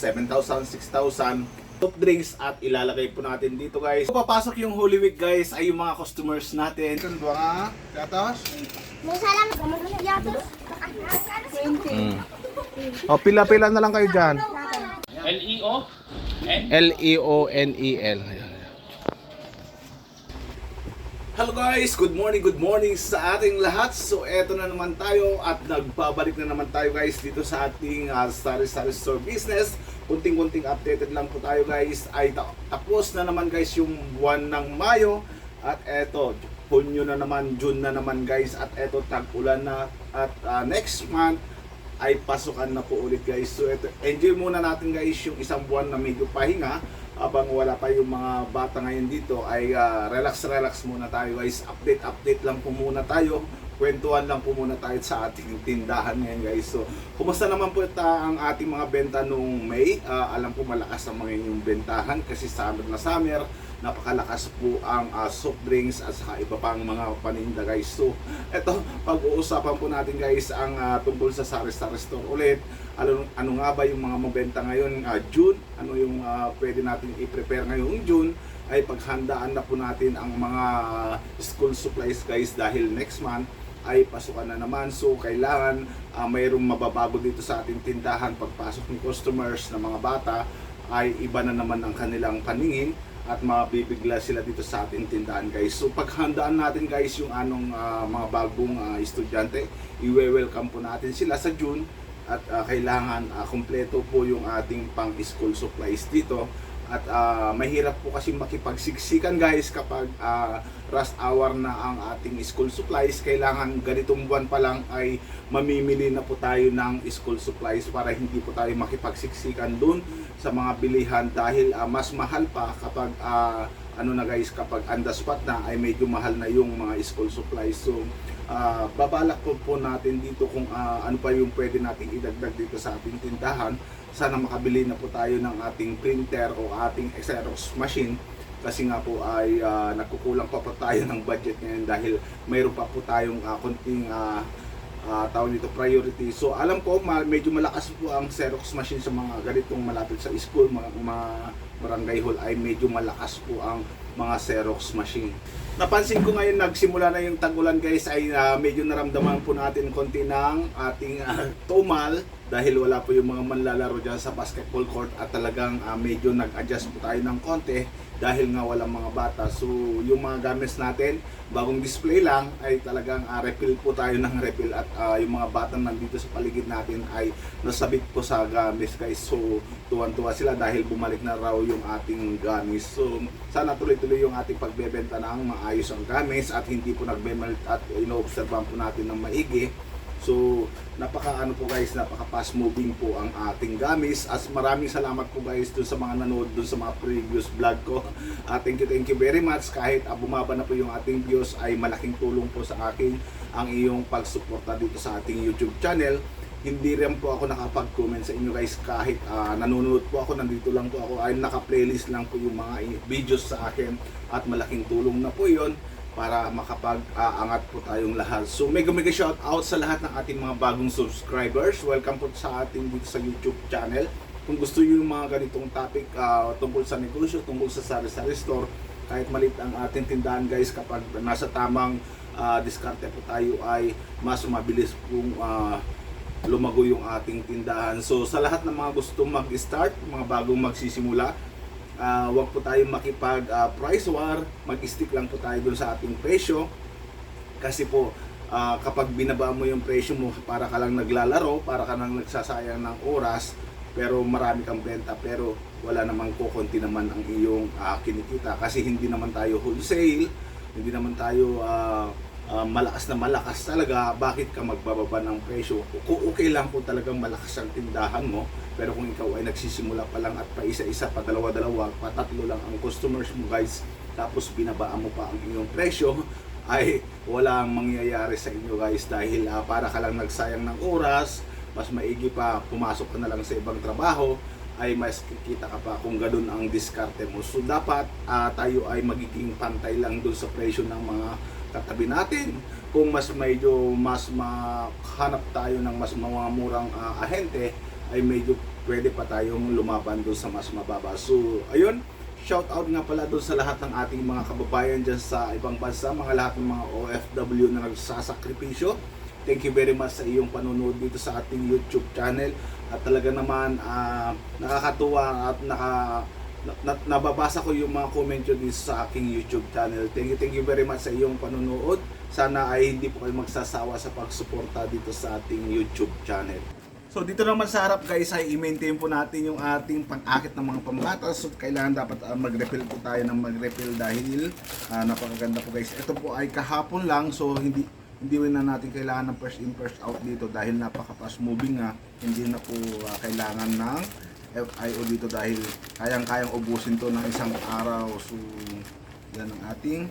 7,000, 6,000 soft drinks at ilalagay po natin dito guys. Kung papasok yung Holy Week guys ay yung mga customers natin. Kan dua nga, gatos. May salam yatos. O, pila-pila na lang kayo dyan. L-E-O? N? L-E-O-N-E-L. Hello guys, good morning, good morning sa ating lahat. So eto na naman tayo at nagbabalik na naman tayo guys dito sa ating uh, Starry Starry Store business. Kunting-kunting updated lang po tayo guys. Ay ta- tapos na naman guys yung buwan ng Mayo at eto Hunyo na naman, June na naman guys at eto tag-ulan na at uh, next month ay pasukan na po ulit guys. So ito, enjoy muna natin guys yung isang buwan na medyo pahinga habang wala pa yung mga bata ngayon dito ay ah, relax relax muna tayo guys. Update update lang po muna tayo. Kwentuhan lang po muna tayo sa ating tindahan ngayon guys. So, kumusta naman po ta ang ating mga benta nung May? Ah, alam po malakas ang mga inyong bentahan kasi summer na summer napakalakas po ang ah, soft drinks at saka iba pang mga paninda guys. So, eto, pag-uusapan po natin guys ang ah, tungkol sa Sari Sari Store ulit. Ano, ano nga ba yung mga mabenta ngayon ah, June? Ano yung ah, pwede natin i-prepare ngayong June? Ay paghandaan na po natin ang mga school supplies guys dahil next month ay pasukan na naman. So, kailangan ah, mayroong mababago dito sa ating tindahan pagpasok ng customers ng mga bata ay iba na naman ang kanilang paningin at mabibigla sila dito sa ating tindahan guys. So paghandaan natin guys yung anong ah, mga bagong ah, estudyante, i-welcome po natin sila sa June at ah, kailangan ah, kumpleto po yung ating pang school supplies dito. At ah, mahirap po kasi makipagsiksikan guys kapag ah, rush hour na ang ating school supplies. Kailangan ganitong buwan pa lang ay mamimili na po tayo ng school supplies para hindi po tayo makipagsiksikan dun sa mga bilihan dahil ah, mas mahal pa kapag ah, ano na guys kapag on the spot na ay medyo mahal na yung mga school supplies. So ah, babalak po po natin dito kung ah, ano pa yung pwede nating idagdag dito sa ating tindahan. Sana makabili na po tayo ng ating printer o ating Xerox machine kasi nga po ay ah, nagkukulang pa po tayo ng budget ngayon dahil mayroon pa po tayong ah, konting ah, ah, tawag dito priority. So alam ko ma- medyo malakas po ang Xerox machine sa mga ganitong malapit sa school, mga, mga barangay hall ay medyo malakas po ang mga Xerox machine. Napansin ko ngayon nagsimula na yung tagulan guys ay ah, medyo naramdaman po natin konti ng ating ah, tumal dahil wala po yung mga manlalaro dyan sa basketball court at talagang ah, medyo nag-adjust po tayo ng konti dahil nga walang mga bata. So yung mga gamits natin, bagong display lang ay talagang ah, refill po tayo ng refill at ah, yung mga bata nandito sa paligid natin ay nasabit po sa gamis guys. So tuwan-tuwa sila dahil bumalik na raw yung ating gamis. So sana tuloy-tuloy yung ating pagbebenta ng maayos ang gamis at hindi po nagbe-melt at ino-observan po natin ng maigi. So, napaka ano po guys, napaka fast moving po ang ating gamis. As maraming salamat po guys dun sa mga nanood dun sa mga previous vlog ko. Uh, thank you, thank you very much. Kahit uh, bumaba na po yung ating views ay malaking tulong po sa akin ang iyong pagsuporta dito sa ating YouTube channel. Hindi rin po ako nakapag-comment sa inyo guys kahit uh, nanonood po ako, nandito lang po ako ay naka-playlist lang po yung mga videos sa akin at malaking tulong na po yon para makapag-aangat po tayong lahat. So mega mega shout out sa lahat ng ating mga bagong subscribers. Welcome po sa ating dito sa YouTube channel. Kung gusto niyo yung mga ganitong topic ah, tungkol sa negosyo, tungkol sa sari-sari store, kahit malit ang ating tindahan guys kapag nasa tamang ah, diskarte po tayo ay mas mabilis pong ah, lumago yung ating tindahan. So sa lahat ng mga gustong mag-start, mga bagong magsisimula, Ah, wag po tayong makipag ah, price war, mag-stick lang po tayo dun sa ating presyo. Kasi po ah, kapag binaba mo yung presyo mo para ka lang naglalaro, para ka lang nagsasayang ng oras, pero marami kang benta pero wala namang kukunti naman ang iyong ah, kinikita kasi hindi naman tayo wholesale, hindi naman tayo ah, ah, malakas na malakas talaga, bakit ka magbababa ng presyo? Kung okay lang po talagang malakas ang tindahan mo, pero kung ikaw ay nagsisimula pa lang at pa isa-isa, pa dalawa-dalawa, pa tatlo lang ang customers mo guys, tapos binabaan mo pa ang inyong presyo, ay wala ang mangyayari sa inyo guys dahil ah, para ka lang nagsayang ng oras, mas maigi pa pumasok ka na lang sa ibang trabaho, ay mas kikita ka pa kung ganun ang diskarte mo. So dapat ah, tayo ay magiging pantay lang dun sa presyo ng mga katabi natin. Kung mas medyo mas mahanap tayo ng mas mga murang ah, ahente, ay medyo pwede pa tayong lumaban doon sa mas mababa. So, ayun, shout out nga pala doon sa lahat ng ating mga kababayan dyan sa ibang bansa, mga lahat ng mga OFW na nagsasakripisyo. Thank you very much sa iyong panonood dito sa ating YouTube channel. At talaga naman ah, nakakatuwa at naka na, na- nababasa ko yung mga comment nyo dito sa aking YouTube channel. Thank you, thank you very much sa iyong panonood. Sana ay hindi po kayo magsasawa sa pagsuporta dito sa ating YouTube channel. So dito naman sa harap guys ay i-maintain po natin yung ating pang-akit ng mga pambatas. So kailangan dapat ah, mag-refill po tayo ng mag-refill dahil ah, napakaganda po guys. Ito po ay kahapon lang so hindi hindi na natin kailangan ng first in first out dito dahil napaka fast moving nga. Hindi na po ah, kailangan ng FIO dito dahil kayang-kayang ubusin to ng isang araw. So yan ang ating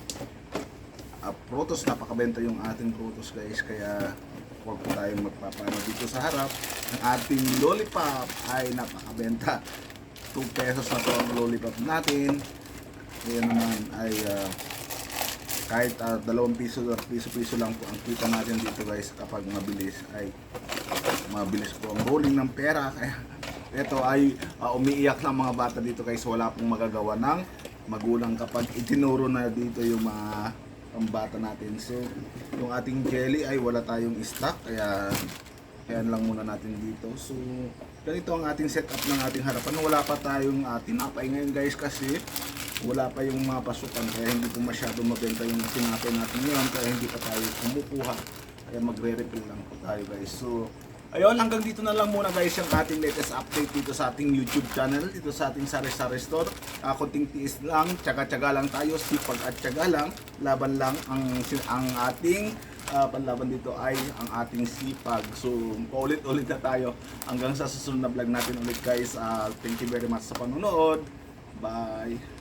uh, protos, napakabenta yung ating protos guys, kaya huwag po tayong magpapano dito sa harap. Ang ating lollipop ay napakabenta. 2 pesos na to ang lollipop natin. Kaya naman ay uh, kahit uh, dalawang piso or piso-piso lang po ang kita natin dito guys kapag mabilis ay mabilis po ang rolling ng pera kaya ito ay uh, umiiyak ng mga bata dito guys. Wala pong magagawa ng magulang kapag itinuro na dito yung mga pambata natin. So yung ating jelly ay wala tayong stock kaya kaya lang muna natin dito. So ganito ang ating setup ng ating harapan. Wala pa tayong uh, tinapay ngayon guys kasi wala pa yung mga pasukan kaya hindi po masyado mabenta yung tinapay natin ngayon kaya hindi pa tayo kumukuha. Kaya magre-refill lang po tayo guys. So ayun hanggang dito na lang muna guys yung ating latest update dito sa ating YouTube channel dito sa ating Sari Sari Store. Uh, konting tiis lang tsaga-tsaga lang tayo sipag at tsaga lang. Laban lang ang ang ating uh, panlaban dito ay ang ating sipag. So paulit-ulit na tayo. Hanggang sa susunod na vlog natin ulit guys. Uh, thank you very much sa panonood. Bye